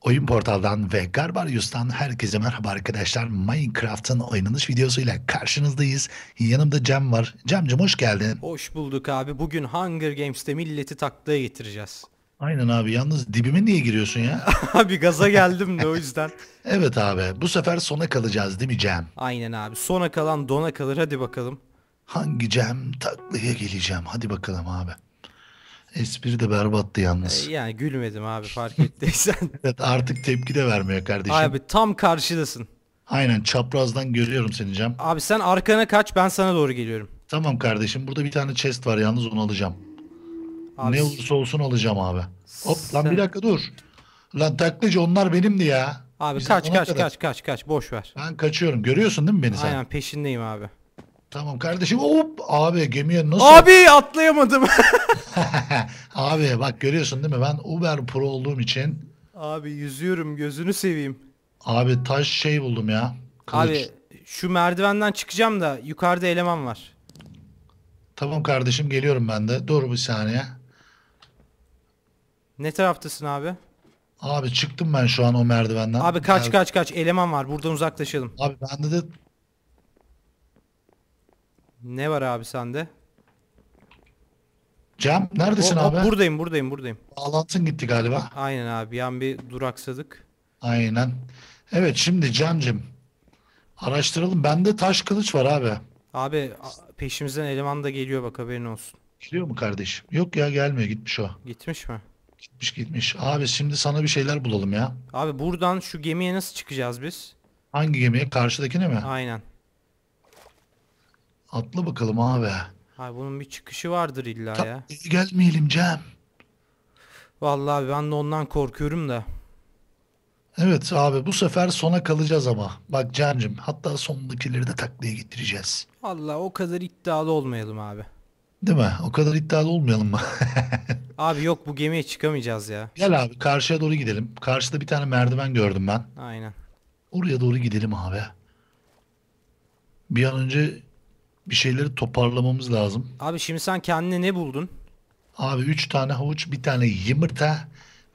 Oyun Portal'dan ve Garbarius'tan herkese merhaba arkadaşlar. Minecraft'ın oynanış videosuyla karşınızdayız. Yanımda Cem var. Cem'cim hoş geldin. Hoş bulduk abi. Bugün Hunger Games'te milleti taklaya getireceğiz. Aynen abi yalnız dibime niye giriyorsun ya? abi gaza geldim de o yüzden. evet abi bu sefer sona kalacağız değil mi Cem? Aynen abi. Sona kalan dona kalır. Hadi bakalım. Hangi Cem taklaya geleceğim? Hadi bakalım abi. Espri de berbattı yalnız. Ee, yani gülmedim abi fark ettiysen. Evet artık tepki de vermiyor kardeşim. abi tam karşıdasın. Aynen çaprazdan görüyorum seni Cem. Abi sen arkana kaç ben sana doğru geliyorum. Tamam kardeşim burada bir tane chest var yalnız onu alacağım. Abi, ne olursa olsun alacağım abi. Hop lan Sen- bir dakika dur. Lan taklacı onlar benimdi ya. Abi Bizim kaç kaç kadar. kaç kaç kaç boş ver. Ben kaçıyorum. Görüyorsun değil mi beni sen? Aynen peşindeyim abi. Tamam kardeşim. Hop abi gemiye nasıl? Abi atlayamadım. abi bak görüyorsun değil mi? Ben Uber Pro olduğum için abi yüzüyorum gözünü seveyim. abi taş şey buldum ya. Kılıç. Abi şu merdivenden çıkacağım da yukarıda eleman var. Tamam kardeşim geliyorum ben de. Dur bir saniye. Ne taraftasın abi? Abi çıktım ben şu an o merdivenden. Abi kaç Gel- kaç kaç eleman var buradan uzaklaşalım. Abi bende de Ne var abi sende? Cem neredesin O- o- abi? buradayım buradayım buradayım. Bağlantın gitti galiba. Aynen abi yan bir duraksadık. Aynen. Evet şimdi Cem'cim. Araştıralım. Bende taş kılıç var abi. Abi a- peşimizden eleman da geliyor bak haberin olsun. Geliyor mu kardeşim? Yok ya gelmiyor gitmiş o. Gitmiş mi? Gitmiş gitmiş. Abi şimdi sana bir şeyler bulalım ya. Abi buradan şu gemiye nasıl çıkacağız biz? Hangi gemiye? Karşıdakine mi? Aynen. Atla bakalım abi. Abi bunun bir çıkışı vardır illa Ta- ya. iyi gelmeyelim Cem. Vallahi ben de ondan korkuyorum da. Evet abi bu sefer sona kalacağız ama. Bak Cem'cim hatta sondakileri de taklaya getireceğiz. Vallahi o kadar iddialı olmayalım abi. Değil mi? O kadar iddialı olmayalım mı? Abi yok bu gemiye çıkamayacağız ya. Gel abi karşıya doğru gidelim. Karşıda bir tane merdiven gördüm ben. Aynen. Oraya doğru gidelim abi. Bir an önce bir şeyleri toparlamamız lazım. Abi şimdi sen kendine ne buldun? Abi üç tane havuç, bir tane yumurta,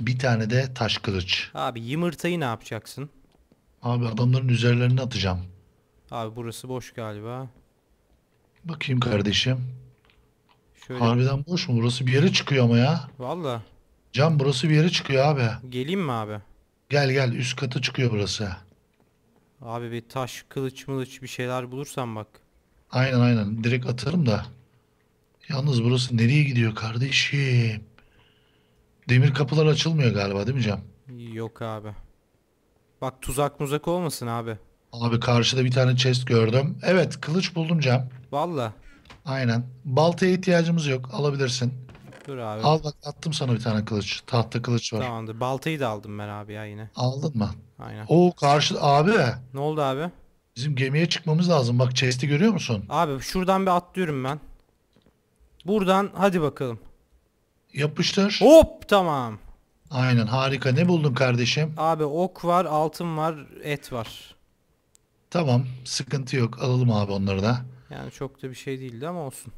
bir tane de taş kılıç. Abi yumurtayı ne yapacaksın? Abi adamların üzerlerine atacağım. Abi burası boş galiba. Bakayım kardeşim. Şöyle. Harbiden boş mu? Burası bir yere çıkıyor ama ya. Valla. Can burası bir yere çıkıyor abi. Geleyim mi abi? Gel gel üst katı çıkıyor burası. Abi bir taş, kılıç mılıç bir şeyler bulursan bak. Aynen aynen. Direkt atarım da. Yalnız burası nereye gidiyor kardeşim? Demir kapılar açılmıyor galiba değil mi Can? Yok abi. Bak tuzak muzak olmasın abi. Abi karşıda bir tane chest gördüm. Evet kılıç buldum Cem. Valla. Aynen. Baltaya ihtiyacımız yok. Alabilirsin. Dur abi. Al bak attım sana bir tane kılıç. Tahta kılıç var. Tamamdır. Baltayı da aldım ben abi ya yine. Aldın mı? Aynen. O karşı abi Ne oldu abi? Bizim gemiye çıkmamız lazım. Bak chest'i görüyor musun? Abi şuradan bir atlıyorum ben. Buradan hadi bakalım. Yapıştır. Hop tamam. Aynen harika. Ne buldun kardeşim? Abi ok var, altın var, et var. Tamam sıkıntı yok. Alalım abi onları da. Yani çok da bir şey değildi ama olsun.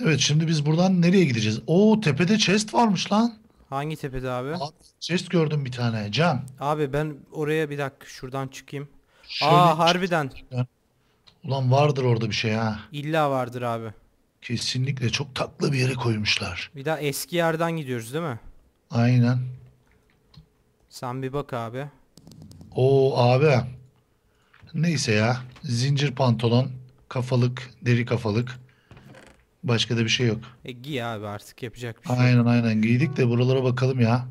Evet şimdi biz buradan nereye gideceğiz? Oo tepede chest varmış lan. Hangi tepede abi? Abi chest gördüm bir tane. Cem. Abi ben oraya bir dakika şuradan çıkayım. Şöyle Aa harbiden. Ulan vardır orada bir şey ha. İlla vardır abi. Kesinlikle çok tatlı bir yere koymuşlar. Bir daha eski yerden gidiyoruz değil mi? Aynen. Sen bir bak abi. Oo abi. Neyse ya. Zincir pantolon, kafalık, deri kafalık. Başka da bir şey yok. E giy abi artık yapacak bir şey. Aynen aynen giydik de buralara bakalım ya.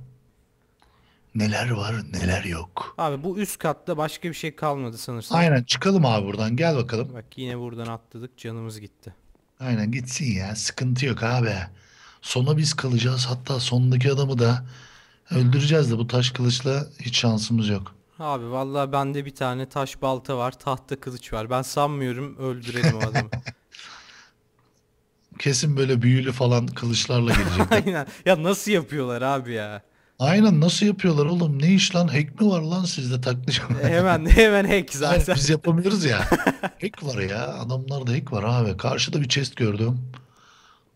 Neler var neler yok. Abi bu üst katta başka bir şey kalmadı sanırsam. Aynen çıkalım abi buradan gel bakalım. Bak yine buradan atladık canımız gitti. Aynen gitsin ya sıkıntı yok abi. Sona biz kalacağız hatta sondaki adamı da öldüreceğiz de bu taş kılıçla hiç şansımız yok. Abi vallahi bende bir tane taş balta var, tahta kılıç var. Ben sanmıyorum öldürelim o adamı. Kesin böyle büyülü falan kılıçlarla gelecek. Aynen. Ya nasıl yapıyorlar abi ya? Aynen nasıl yapıyorlar oğlum? Ne iş lan? Hack mi var lan sizde taklacı? Hemen hemen hack Hayır, zaten. biz yapamıyoruz ya. hack var ya. Adamlarda hack var abi. Karşıda bir chest gördüm.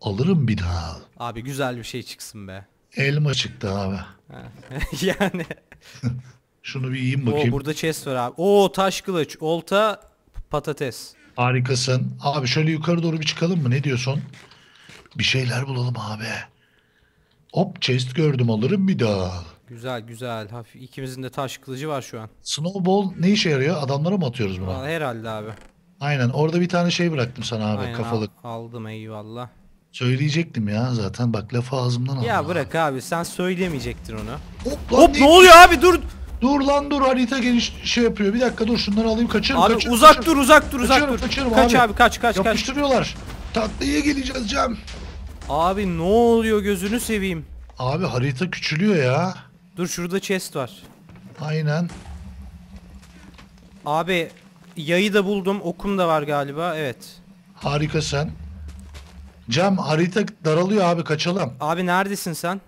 Alırım bir daha. Abi güzel bir şey çıksın be. Elma çıktı abi. yani. Şunu bir yiyeyim Oo, bakayım. burada chest var abi. Oo taş kılıç, olta, patates. Harikasın. Abi şöyle yukarı doğru bir çıkalım mı? Ne diyorsun? Bir şeyler bulalım abi. Hop chest gördüm alırım bir daha. Güzel güzel. Hafif ikimizin de taş kılıcı var şu an. Snowball ne işe yarıyor? Adamlara mı atıyoruz bunu? Herhalde abi. Aynen orada bir tane şey bıraktım sana abi Aynen, kafalık. al- aldım eyvallah. Söyleyecektim ya zaten bak lafı ağzımdan aldım. Ya bırak abi sen söylemeyecektin onu. Hop, lan Hop ne- oluyor abi dur. Dur lan dur harita geniş şey yapıyor. Bir dakika dur şunları alayım kaçırım Abi kaçırım, uzak kaçırım. dur uzak dur uzak Kaçıyorum, dur. kaçıyorum kaç abi. abi kaç kaç kaç. Yapıştırıyorlar. Tatlıya geleceğiz Cem. Abi ne oluyor gözünü seveyim. Abi harita küçülüyor ya. Dur şurada chest var. Aynen. Abi yayı da buldum. Okum da var galiba. Evet. Harikasın. Cem harita daralıyor abi kaçalım. Abi neredesin sen?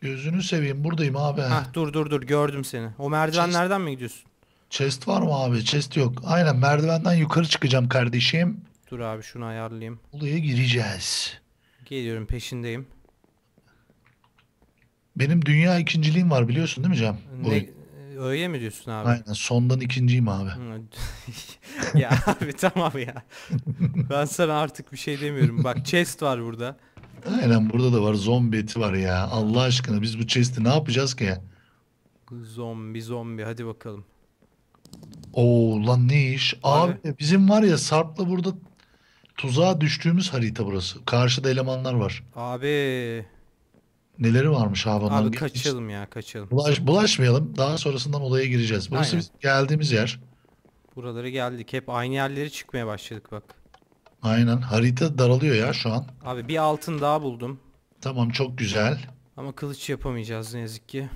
Gözünü seveyim buradayım abi. Hah dur dur dur gördüm seni. O merdivenlerden mi gidiyorsun? Chest var mı abi? Chest yok. Aynen merdivenden yukarı çıkacağım kardeşim. Dur abi şunu ayarlayayım. Olaya gireceğiz. Geliyorum peşindeyim. Benim dünya ikinciliğim var biliyorsun değil mi Cem? Bu Ne, öyle mi diyorsun abi? Aynen sondan ikinciyim abi. Ya abi tamam ya. Ben sana artık bir şey demiyorum. Bak chest var burada. Aynen burada da var zombi eti var ya. Allah aşkına biz bu chest'i ne yapacağız ki? Zombi zombi hadi bakalım. Oo lan ne iş? Abi, Abi. bizim var ya Sarp'la burada tuzağa düştüğümüz harita burası. Karşıda elemanlar var. Abi Neleri varmış abi onların? abi kaçalım ya kaçalım. Bulaş, bulaşmayalım. Daha sonrasından olaya gireceğiz. Burası Aynen. geldiğimiz yer. Buralara geldik. Hep aynı yerlere çıkmaya başladık bak. Aynen. Harita daralıyor ya şu an. Abi bir altın daha buldum. Tamam çok güzel. Ama kılıç yapamayacağız ne yazık ki.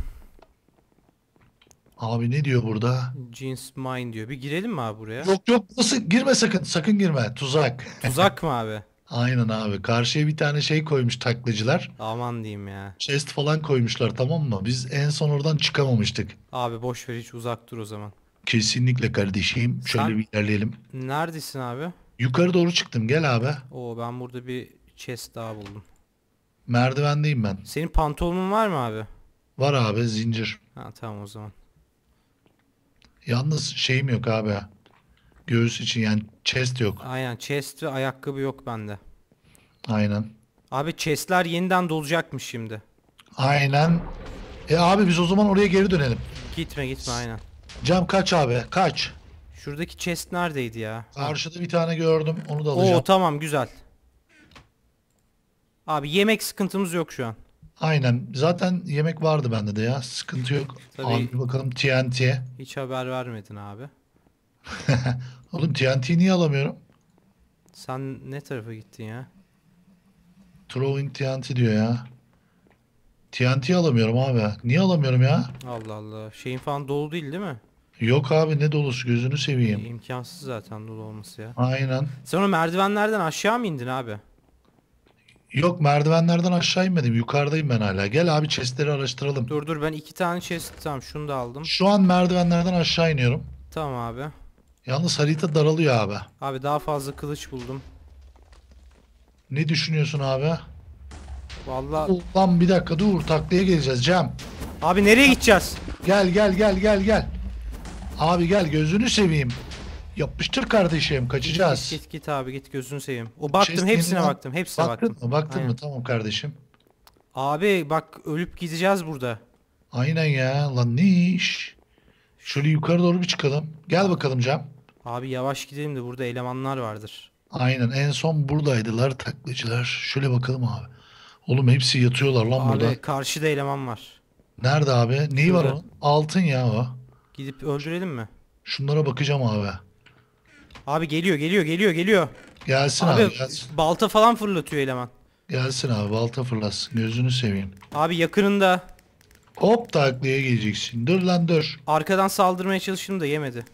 Abi ne diyor burada? Jeans mine diyor. Bir girelim mi abi buraya? Yok yok burası girme sakın. Sakın girme. Tuzak. Tuzak mı abi? Aynen abi. Karşıya bir tane şey koymuş taklacılar. Aman diyeyim ya. Chest falan koymuşlar tamam mı? Biz en son oradan çıkamamıştık. Abi boş ver hiç uzak dur o zaman. Kesinlikle kardeşim. Şöyle Sen- bir ilerleyelim. Neredesin abi? Yukarı doğru çıktım. Gel abi. Oo ben burada bir chest daha buldum. Merdivendeyim ben. Senin pantolonun var mı abi? Var abi zincir. Ha tamam o zaman. Yalnız şeyim yok abi. Göğüs için yani chest yok. Aynen chest ve ayakkabı yok bende. Aynen. Abi chestler yeniden dolacakmış şimdi. Aynen. E abi biz o zaman oraya geri dönelim. Gitme gitme aynen. Cam kaç abi? Kaç? Şuradaki chest neredeydi ya? Karşıda bir tane gördüm. Onu da Oo alacağım. tamam güzel. Abi yemek sıkıntımız yok şu an. Aynen. Zaten yemek vardı bende de ya. Sıkıntı yok. Tabii. Abi bakalım TNT. Hiç haber vermedin abi. Oğlum TNT'yi niye alamıyorum? Sen ne tarafa gittin ya? Throwing TNT diyor ya. TNT alamıyorum abi. Niye alamıyorum ya? Allah Allah. Şeyin falan dolu değil değil mi? Yok abi ne dolusu gözünü seveyim. İmkansız zaten dolu olması ya. Aynen. Sen o merdivenlerden aşağı mı indin abi? Yok merdivenlerden aşağı inmedim. Yukarıdayım ben hala. Gel abi chestleri araştıralım. Dur dur ben iki tane chest tamam şunu da aldım. Şu an merdivenlerden aşağı iniyorum. Tamam abi. Yalnız harita daralıyor abi. Abi daha fazla kılıç buldum. Ne düşünüyorsun abi? Vallahi Lan bir dakika dur taklaya geleceğiz Cem. abi nereye gideceğiz? Gel gel gel gel gel. Abi gel gözünü seveyim. Yapıştır kardeşim kaçacağız. Git git abi git gözünü seveyim. O baktım Chest hepsine yeniden- baktım. Hepsine Baktın baktım. mı? Baktın Aynen. mı? Tamam kardeşim. Abi bak ölüp gideceğiz burada. Aynen ya. Lan ne iş? Şöyle yukarı doğru bir çıkalım. Gel bakalım Cem. Abi yavaş gidelim de burada elemanlar vardır. Aynen en son buradaydılar taklacılar. Şöyle bakalım abi. Oğlum hepsi yatıyorlar lan Abi burada. karşıda eleman var. Nerede abi? Neyi var Şurada. onun? Altın ya o. Gidip öldürelim mi? Şunlara bakacağım abi. Abi geliyor geliyor geliyor geliyor. Gelsin Abi, abi, gelsin. balta falan fırlatıyor eleman. Gelsin abi balta fırlasın. Gözünü seveyim. Abi yakınında Hop taklaya geleceksin. Dur lan dur. arkadan saldırmaya çalıştım da yemedi.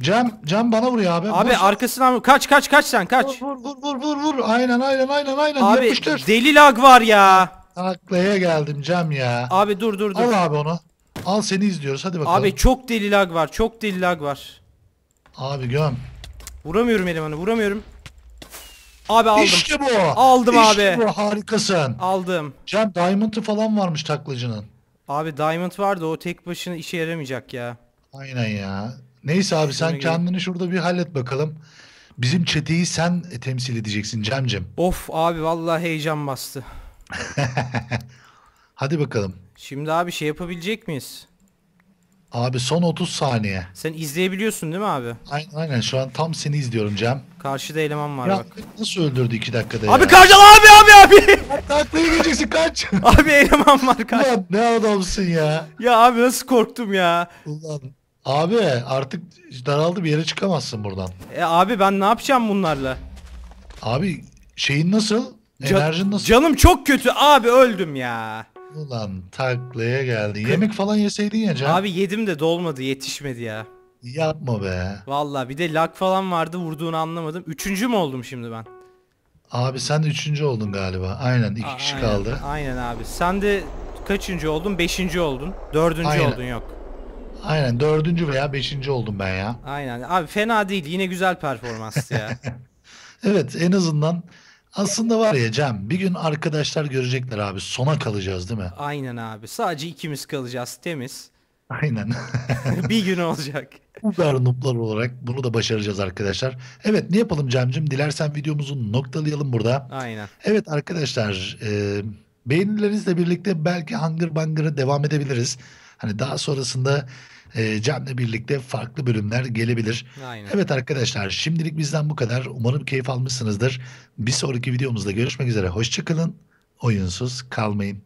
Cem, Cem bana vuruyor abi. Abi Vur, arkasından vur. kaç kaç kaç sen kaç. Vur vur vur vur vur. Aynen aynen aynen aynen. Abi Yapıştır. deli lag var ya. Taklaya geldim Cem ya. Abi dur dur dur. Al abi onu. Al seni izliyoruz hadi bakalım. Abi çok deli lag var. Çok deli lag var. Abi göm. Vuramıyorum elemanı vuramıyorum. Abi aldım. İşte bu. Aldım İşte abi. bu harikasın. Aldım. Cem Diamond'ı falan varmış taklacının. Abi Diamond vardı o tek başına işe yaramayacak ya. Aynen ya. Neyse abi sen Şuna kendini şurada bir hallet bakalım. Bizim çeteyi sen temsil edeceksin Cem'cim. Of abi vallahi heyecan bastı. Hadi bakalım. Şimdi abi şey yapabilecek miyiz? Abi son 30 saniye. Sen izleyebiliyorsun değil mi abi? Aynen, aynen şu an tam seni izliyorum Cem. Karşıda eleman var Ya bak. nasıl öldürdü 2 dakikada Abi ya? karşıda abi abi abi. Taklaya geleceksin kaç. abi eleman var karşı. Ulan ne adamsın ya. Ya abi nasıl korktum ya. Ulan. Abi artık daraldı bir yere çıkamazsın buradan. E abi ben ne yapacağım bunlarla? Abi şeyin nasıl? Enerjin nasıl? Canım çok kötü abi öldüm ya. Ulan taklaya geldin. Yemek falan yeseydin ya Cem. Abi yedim de dolmadı yetişmedi ya. Yapma be. Vallahi bir de lag falan vardı vurduğunu anlamadım. Üçüncü mü oldum şimdi ben? Abi sen de üçüncü oldun galiba. Aynen iki kişi Aynen, kaldı. Aynen abi. Sen de kaçıncı oldun? Beşinci oldun. Dördüncü Aynen. oldun yok. Aynen dördüncü veya beşinci oldum ben ya. Aynen. Abi fena değil. Yine güzel performanstı ya. Evet en azından aslında var ya Cem bir gün arkadaşlar görecekler abi sona kalacağız değil mi? Aynen abi. Sadece ikimiz kalacağız temiz. Aynen. bir gün olacak. Uber noob'lar olarak bunu da başaracağız arkadaşlar. Evet ne yapalım Cem'cim? Dilersen videomuzu noktalayalım burada. Aynen. Evet arkadaşlar e, beğenilerinizle birlikte belki Hunger Bunger'a devam edebiliriz. Hani daha sonrasında e, Cem'le birlikte farklı bölümler gelebilir. Aynen. Evet arkadaşlar şimdilik bizden bu kadar. Umarım keyif almışsınızdır. Bir sonraki videomuzda görüşmek üzere. Hoşçakalın. Oyunsuz kalmayın.